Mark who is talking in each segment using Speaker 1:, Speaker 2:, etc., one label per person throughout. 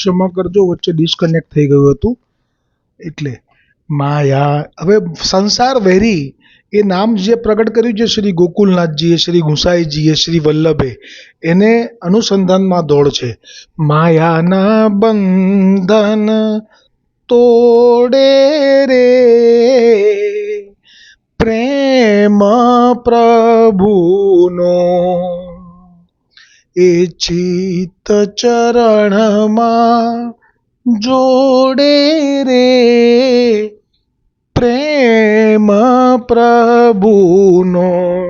Speaker 1: ક્ષમા કરજો, વચ્ચે ડિસ્કનેક્ટ થઈ ગયું હતું. એટલે માયા, હવે સંસાર વેરી, એ નામ જે પ્રગટ કર્યું છે શ્રી ગોકુલનાથજીએ, શ્રી ગુસાઈજીએ, શ્રી વલ્લભે, એને અનુસંધાનમાં દોડ છે. માયાના બંધન તોડે રે, પ્રેમ પ્રભુનો એ ચિત્ત ચરણમાં જોડે રે. પ્રેમ પ્રભુનો.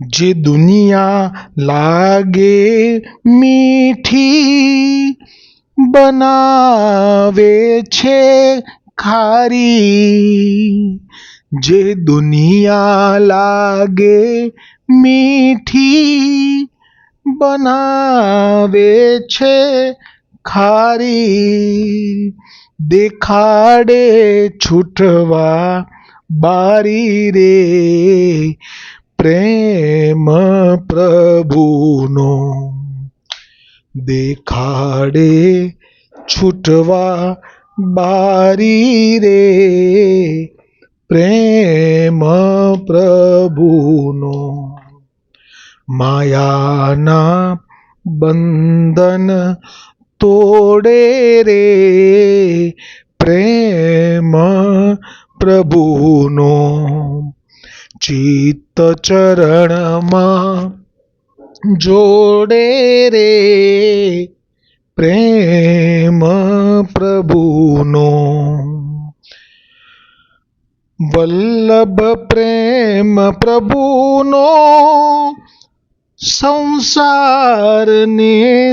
Speaker 1: જે દુનિયા લાગે મીઠી બનાવે છે ખારી. જે દુનિયા લાગે મીઠી બનાવે છે ખારી, દેખાડે છૂટવા બારી રે. પ્રેમ પ્રભુનો દેખાડે છૂટવા બારી રે. પ્રેમ પ્રભુનો માયાના બંધન તોડે રે. પ્રેમ પ્રભુનો ચિત્ત ચરણમાં જોડે રે. પ્રેમ પ્રભુનો વલ્લભ પ્રેમ પ્રભુનો સંસારને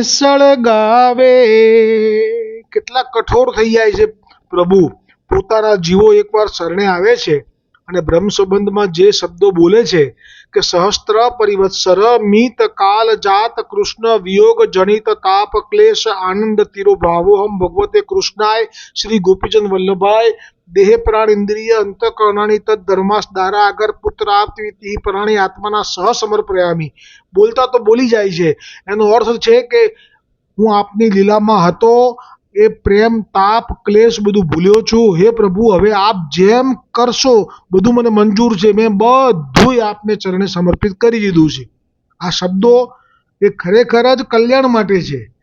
Speaker 1: સળગાવે કેટલા કઠોર થઈ જાય છે પ્રભુ. પોતાના જીવો એકવાર શરણે આવે છે. અને બ્રહ્મ સંબંધમાં જે શબ્દો બોલે છે કે સહસ્ત્ર પરિવત્સર મિત કાલ જાત કૃષ્ણ વિયોગ જનિત તાપ ક્લેશ આનંદ તીરો ભાવોહમ ભગવતે કૃષ્ણાય શ્રી ગોપીચંદ વલ્લભાય. દેહ પ્રાણ ઇન્દ્રિય અંતકરણાની તદ ધર્માસ દારા આગર પુત્ર આપતી પ્રાણી આત્માના સહસમર પ્રયામી બોલતા તો બોલી જાય છે. એનો અર્થ છે કે હું આપની લીલામાં હતો એ પ્રેમ, તાપ, ક્લેશ બધું ભૂલ્યો છું. હે પ્રભુ, હવે આપ જેમ કરશો, બધું મને મંજૂર છે. મેં બધુંય આપને ચરણે સમર્પિત કરી દીધું છે. આ શબ્દો એ ખરેખર જ કલ્યાણ માટે છે.